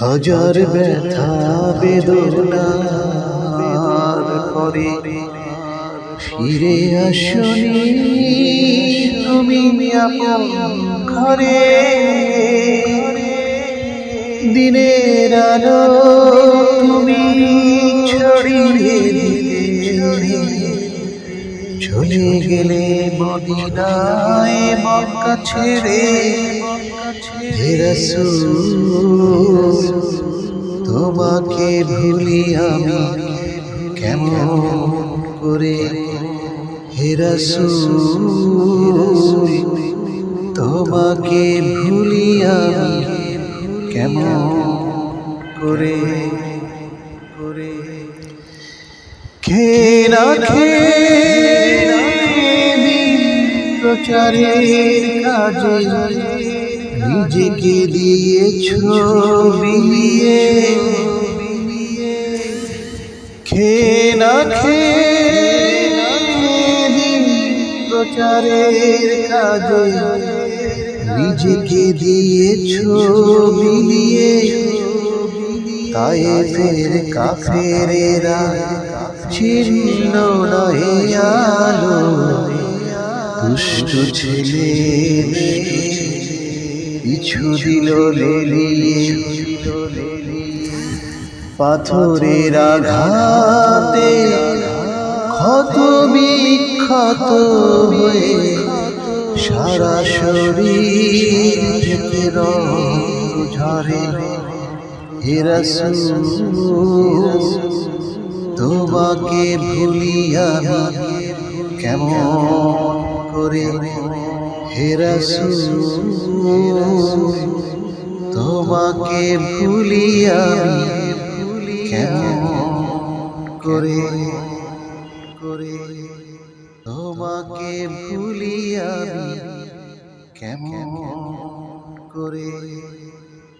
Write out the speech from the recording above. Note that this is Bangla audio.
হাজার ব্যথা বেদনার পরে ফিরে আসনি তুমি ঘরে। দিনের আলো তুমি ছড়িয়ে চলে গেলে মদিনায় মক্কা ছেড়ে। রাসূল ভুলি আমি কেমন করে? হে রাসূল, তোমাকে ভুলি আমি কেমন করে করে? খে না খে প্রচারের কাজে নিজেকে দিয়েছ বিলিয়ে খে না প্রচারের কাজে নিজেকে দিয়েছ বিলিয়ে তাই ফের কাফেরেরা ছিন্ন নহে আলো, দুষ্ট ছেলে পিছু দিল লেলিয়ে। পাথরের আঘাতে ক্ষত বিক্ষত হয়ে সারা শরীর থেকে রক্ত তোমাকে ভুলি আমি কেমন করে? হে রাসূল, তোমাকে ভুলি আমি কেমন করে তোমাকে ভুলি আমি কেমন করে?